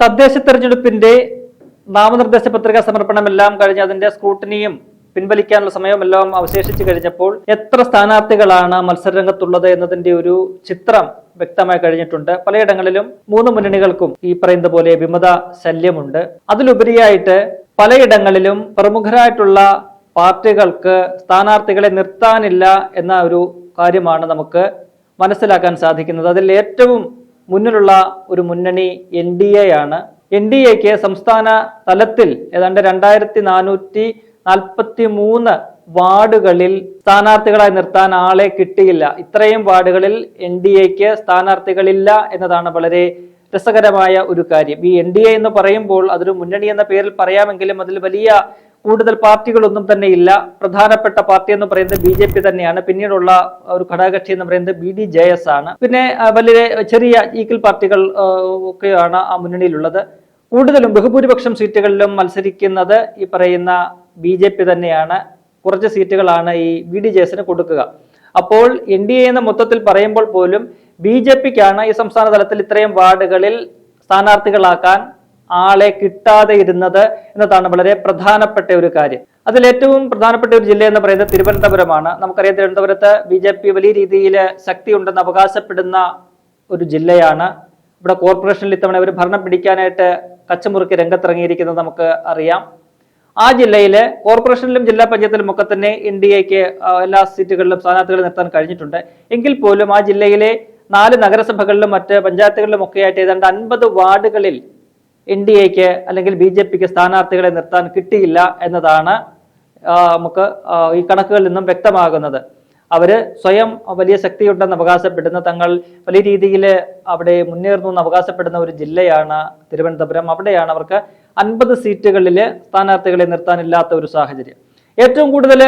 തദ്ദേശ തെരഞ്ഞെടുപ്പിന്റെ നാമനിർദ്ദേശ പത്രിക സമർപ്പണമെല്ലാം കഴിഞ്ഞ് അതിന്റെ സ്ക്രൂട്ടിനിയും പിൻവലിക്കാനുള്ള സമയമെല്ലാം അവശേഷിച്ചു കഴിഞ്ഞപ്പോൾ എത്ര സ്ഥാനാർത്ഥികളാണ് മത്സരരംഗത്തുള്ളത് എന്നതിന്റെ ഒരു ചിത്രം വ്യക്തമായി കഴിഞ്ഞിട്ടുണ്ട്. പലയിടങ്ങളിലും മൂന്ന് മുന്നണികൾക്കും ഈ പറയുന്ന പോലെ വിമത ശല്യമുണ്ട്. അതിലുപരിയായിട്ട് പലയിടങ്ങളിലും പ്രമുഖരായിട്ടുള്ള പാർട്ടികൾക്ക് സ്ഥാനാർത്ഥികളെ നിർത്താനില്ല എന്ന ഒരു കാര്യമാണ് നമുക്ക് മനസ്സിലാക്കാൻ സാധിക്കുന്നത്. അതിൽ ഏറ്റവും മുന്നിലുള്ള ഒരു മുന്നണി എൻ ഡി എ ആണ്. എൻ ഡി എക്ക് സംസ്ഥാന തലത്തിൽ ഏതാണ്ട് രണ്ടായിരത്തി നാനൂറ്റി നാൽപ്പത്തി മൂന്ന് വാർഡുകളിൽ സ്ഥാനാർത്ഥികളായി നിർത്താൻ ആളെ കിട്ടിയില്ല. ഇത്രയും വാർഡുകളിൽ എൻ ഡി എക്ക് സ്ഥാനാർത്ഥികളില്ല എന്നതാണ് വളരെ രസകരമായ ഒരു കാര്യം. ഈ എൻ ഡി എ എന്ന് പറയുമ്പോൾ അതൊരു മുന്നണി എന്ന പേരിൽ പറയാമെങ്കിലും അതിൽ വലിയ കൂടുതൽ പാർട്ടികളൊന്നും തന്നെ ഇല്ല. പ്രധാനപ്പെട്ട പാർട്ടി എന്ന് പറയുന്നത് ബി ജെ പി തന്നെയാണ്. പിന്നീടുള്ള ഒരു ഘടകകക്ഷി എന്ന് പറയുന്നത് ബി ഡി ജെ എസ് ആണ്. പിന്നെ വലിയ ചെറിയ ഈക്വൽ പാർട്ടികൾ ഒക്കെയാണ് ആ മുന്നണിയിലുള്ളത്. കൂടുതലും ബഹുഭൂരിപക്ഷം സീറ്റുകളിലും മത്സരിക്കുന്നത് ഈ പറയുന്ന ബി ജെ പി തന്നെയാണ്. കുറച്ച് സീറ്റുകളാണ് ഈ ബി ഡി ജെ എസിന് കൊടുക്കുക. അപ്പോൾ എൻ ഡി എ എന്ന മൊത്തത്തിൽ പറയുമ്പോൾ പോലും ബി ജെ പിക്കാണ് ഈ സംസ്ഥാന തലത്തിൽ ഇത്രയും വാർഡുകളിൽ സ്ഥാനാർത്ഥികളാക്കാൻ ആളെ കിട്ടാതെ ഇരുന്നത് എന്നതാണ് വളരെ പ്രധാനപ്പെട്ട ഒരു കാര്യം. അതിൽ ഏറ്റവും പ്രധാനപ്പെട്ട ഒരു ജില്ല എന്ന് പറയുന്നത് തിരുവനന്തപുരമാണ്. നമുക്കറിയാം തിരുവനന്തപുരത്ത് ബി ജെ പി വലിയ രീതിയിൽ ശക്തിയുണ്ടെന്ന് അവകാശപ്പെടുന്ന ഒരു ജില്ലയാണ്. ഇവിടെ കോർപ്പറേഷനിൽ ഇത്തവണ ഒരു ഭരണം പിടിക്കാനായിട്ട് കച്ചമുറുക്കി രംഗത്തിറങ്ങിയിരിക്കുന്നത് നമുക്ക് അറിയാം. ആ ജില്ലയിലെ കോർപ്പറേഷനിലും ജില്ലാ പഞ്ചായത്തിലും ഒക്കെ തന്നെ എൻ ഡി എക്ക് എല്ലാ സീറ്റുകളിലും സ്ഥാനാർത്ഥികളെ നിർത്താൻ കഴിഞ്ഞിട്ടുണ്ട്. എങ്കിൽ പോലും ആ ജില്ലയിലെ നാല് നഗരസഭകളിലും മറ്റ് പഞ്ചായത്തുകളിലും ഒക്കെ ആയിട്ട് ഏതാണ്ട് അൻപത് വാർഡുകളിൽ എൻ ഡി എക്ക് അല്ലെങ്കിൽ ബി ജെ പിക്ക് സ്ഥാനാർത്ഥികളെ നിർത്താൻ കിട്ടിയില്ല എന്നതാണ് നമുക്ക് ഈ കണക്കുകളിൽ നിന്നും വ്യക്തമാകുന്നത്. അവർ സ്വയം വലിയ ശക്തിയുണ്ടെന്ന് അവകാശപ്പെടുന്ന തങ്ങൾ വലിയ രീതിയിൽ അവിടെ മുന്നേറുന്നു എന്ന് അവകാശപ്പെടുന്ന ഒരു ജില്ലയാണ് തിരുവനന്തപുരം. അവിടെയാണ് അവർക്ക് അൻപത് സീറ്റുകളിൽ സ്ഥാനാർത്ഥികളെ നിർത്താനില്ലാത്ത ഒരു സാഹചര്യം. ഏറ്റവും കൂടുതൽ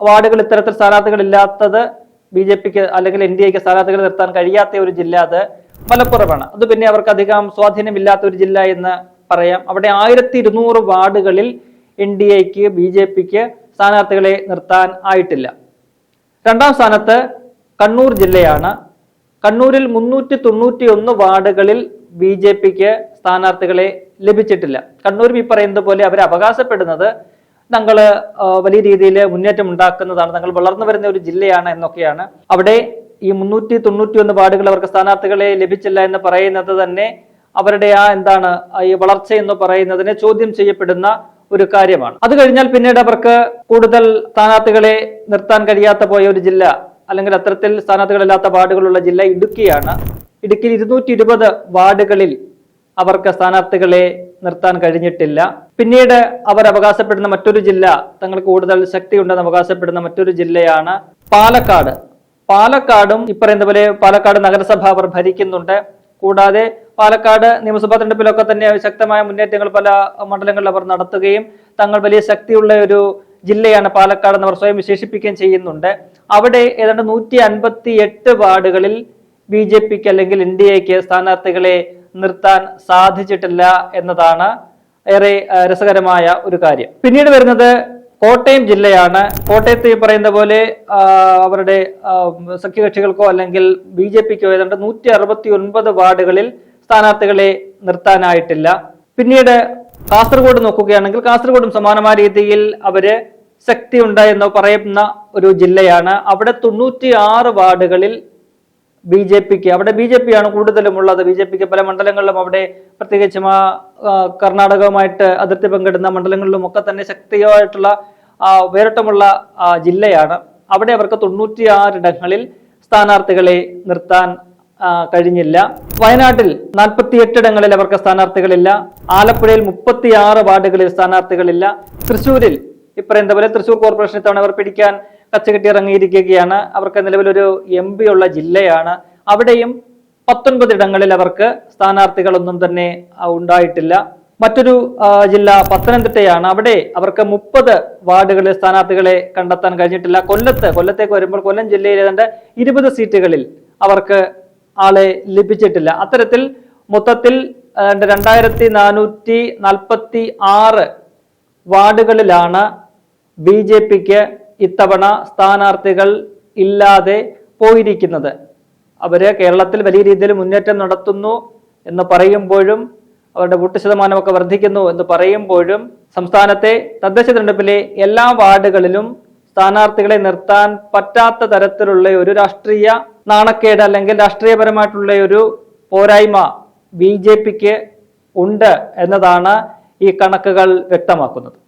വാർഡുകൾ ഇത്തരത്തിൽ സ്ഥാനാർത്ഥികളില്ലാത്തത് ബി ജെ പിക്ക് അല്ലെങ്കിൽ എൻ ഡി എക്ക് സ്ഥാനാർത്ഥികളെ നിർത്താൻ കഴിയാത്ത ഒരു ജില്ല അത് മലപ്പുറമാണ് അത് പിന്നെ അവർക്ക് അധികം സ്വാധീനമില്ലാത്ത ഒരു ജില്ല എന്ന് പറയാം. അവിടെ ആയിരത്തി ഇരുന്നൂറ് വാർഡുകളിൽ എൻ ഡി എക്ക് ബി ജെ പിക്ക് സ്ഥാനാർത്ഥികളെ നിർത്താൻ ആയിട്ടില്ല. രണ്ടാം സ്ഥാനത്ത് കണ്ണൂർ ജില്ലയാണ്. കണ്ണൂരിൽ മുന്നൂറ്റി തൊണ്ണൂറ്റി ഒന്ന് വാർഡുകളിൽ ബി ജെ പിക്ക് സ്ഥാനാർത്ഥികളെ ലഭിച്ചിട്ടില്ല. കണ്ണൂർ ഈ പറയുന്നത് പോലെ അവർ അവകാശപ്പെടുന്നത് തങ്ങൾ വലിയ രീതിയിൽ മുന്നേറ്റം ഉണ്ടാക്കുന്നതാണ്. തങ്ങൾ വളർന്നു വരുന്ന ഒരു ജില്ലയാണ് എന്നൊക്കെയാണ് അവിടെ ഈ മുന്നൂറ്റി തൊണ്ണൂറ്റി ഒന്ന് വാർഡുകൾ അവർക്ക് സ്ഥാനാർത്ഥികളെ ലഭിച്ചില്ല എന്ന് പറയുന്നത് തന്നെ അവരുടെ ആ എന്താണ് ഈ വളർച്ച എന്ന് പറയുന്നതിനെ ചോദ്യം ചെയ്യപ്പെടുന്ന ഒരു കാര്യമാണ്. അത് കഴിഞ്ഞാൽ പിന്നീട് അവർക്ക് കൂടുതൽ സ്ഥാനാർത്ഥികളെ നിർത്താൻ കഴിയാത്ത പോയ ഒരു ജില്ല അല്ലെങ്കിൽ അത്തരത്തിൽ സ്ഥാനാർത്ഥികളില്ലാത്ത വാർഡുകളുള്ള ജില്ല ഇടുക്കിയാണ്. ഇടുക്കിയിൽ ഇരുന്നൂറ്റി ഇരുപത് വാർഡുകളിൽ അവർക്ക് സ്ഥാനാർത്ഥികളെ നിർത്താൻ കഴിഞ്ഞിട്ടില്ല. പിന്നീട് അവർ അവകാശപ്പെടുന്ന മറ്റൊരു ജില്ല തങ്ങൾക്ക് കൂടുതൽ ശക്തിയുണ്ടെന്ന് അവകാശപ്പെടുന്ന മറ്റൊരു ജില്ലയാണ് പാലക്കാട്. പാലക്കാടും ഇപ്പറയുന്ന പോലെ പാലക്കാട് നഗരസഭ അവർ ഭരിക്കുന്നുണ്ട്. കൂടാതെ പാലക്കാട് നിയമസഭാ തെരഞ്ഞെടുപ്പിലൊക്കെ തന്നെ ശക്തമായ മുന്നേറ്റങ്ങൾ പല മണ്ഡലങ്ങളിൽ അവർ നടത്തുകയും തങ്ങൾ വലിയ ശക്തിയുള്ള ഒരു ജില്ലയാണ് പാലക്കാട് എന്ന് അവർ സ്വയം വിശേഷിപ്പിക്കുകയും ചെയ്യുന്നുണ്ട്. അവിടെ ഏതാണ്ട് നൂറ്റി അൻപത്തി എട്ട് വാർഡുകളിൽ ബി ജെ പിക്ക് അല്ലെങ്കിൽ എൻ ഡി എക്ക് സ്ഥാനാർത്ഥികളെ നിർത്താൻ സാധിച്ചിട്ടില്ല എന്നതാണ് ഏറെ രസകരമായ ഒരു കാര്യം. പിന്നീട് വരുന്നത് കോട്ടയം ജില്ലയാണ്. കോട്ടയത്ത് ഈ പറയുന്ന പോലെ അവരുടെ സഖ്യകക്ഷികൾക്കോ അല്ലെങ്കിൽ ബി ജെ പിക്കോ ഏതാണ്ട് നൂറ്റി അറുപത്തി ഒൻപത് വാർഡുകളിൽ സ്ഥാനാർത്ഥികളെ നിർത്താനായിട്ടില്ല. പിന്നീട് കാസർഗോഡ് നോക്കുകയാണെങ്കിൽ കാസർഗോഡും സമാനമായ രീതിയിൽ അവർ ശക്തിയുണ്ട് എന്ന് പറയുന്ന ഒരു ജില്ലയാണ്. അവിടെ തൊണ്ണൂറ്റി ആറ് വാർഡുകളിൽ ബി ജെ പിക്ക് അവിടെ ബി ജെ പി ആണ് കൂടുതലും ഉള്ളത്. ബി ജെ പിക്ക് പല മണ്ഡലങ്ങളിലും അവിടെ പ്രത്യേകിച്ചും ആ കർണാടകവുമായിട്ട് അതിർത്തി പങ്കിടുന്ന മണ്ഡലങ്ങളിലും ഒക്കെ തന്നെ ശക്തിയായിട്ടുള്ള വേറിട്ടമുള്ള ജില്ലയാണ്. അവിടെ അവർക്ക് തൊണ്ണൂറ്റിയാറിടങ്ങളിൽ സ്ഥാനാർത്ഥികളെ നിർത്താൻ കഴിഞ്ഞില്ല. വയനാട്ടിൽ നാൽപ്പത്തി ഇടങ്ങളിൽ അവർക്ക് സ്ഥാനാർത്ഥികളില്ല. ആലപ്പുഴയിൽ മുപ്പത്തിയാറ് വാർഡുകളിൽ സ്ഥാനാർത്ഥികളില്ല. തൃശ്ശൂരിൽ ഇപ്പറയുന്ന പോലെ തൃശ്ശൂർ കോർപ്പറേഷൻ ഇത്തവണ അവർ പിടിക്കാൻ കച്ചകെട്ടി ഇറങ്ങിയിരിക്കുകയാണ് അവർക്ക് നിലവിലൊരു എം പി ഉള്ള ജില്ലയാണ്. അവിടെയും പത്തൊൻപത് ഇടങ്ങളിൽ അവർക്ക് സ്ഥാനാർത്ഥികളൊന്നും തന്നെ ഉണ്ടായിട്ടില്ല. മറ്റൊരു ജില്ല പത്തനംതിട്ടയാണ്. അവിടെ അവർക്ക് മുപ്പത് വാർഡുകളിൽ സ്ഥാനാർത്ഥികളെ കണ്ടെത്താൻ കഴിഞ്ഞിട്ടില്ല. കൊല്ലത്ത് കൊല്ലത്തേക്ക് വരുമ്പോൾ കൊല്ലം ജില്ലയിൽ ഏതാണ്ട് ഇരുപത് സീറ്റുകളിൽ അവർക്ക് ആളെ ലഭിച്ചിട്ടില്ല. അത്തരത്തിൽ മൊത്തത്തിൽ രണ്ടായിരത്തി നാനൂറ്റി നാൽപ്പത്തി ആറ് വാർഡുകളിലാണ് ബി ജെ പിക്ക് ഇത്തവണ സ്ഥാനാർത്ഥികൾ ഇല്ലാതെ പോയിരിക്കുന്നത്. അവർ കേരളത്തിൽ വലിയ രീതിയിൽ മുന്നേറ്റം നടത്തുന്നു എന്ന് പറയുമ്പോഴും അവരുടെ വോട്ട് ശതമാനമൊക്കെ വർദ്ധിക്കുന്നു എന്ന് പറയുമ്പോഴും സംസ്ഥാനത്തെ തദ്ദേശ തിരഞ്ഞെടുപ്പിലെ എല്ലാ വാർഡുകളിലും സ്ഥാനാർത്ഥികളെ നിർത്താൻ പറ്റാത്ത തരത്തിലുള്ള ഒരു രാഷ്ട്രീയ നാണക്കേട് അല്ലെങ്കിൽ രാഷ്ട്രീയപരമായിട്ടുള്ള ഒരു പോരായ്മ ബി ജെ പിക്ക് ഉണ്ട് എന്നതാണ് ഈ കണക്കുകൾ വ്യക്തമാക്കുന്നത്.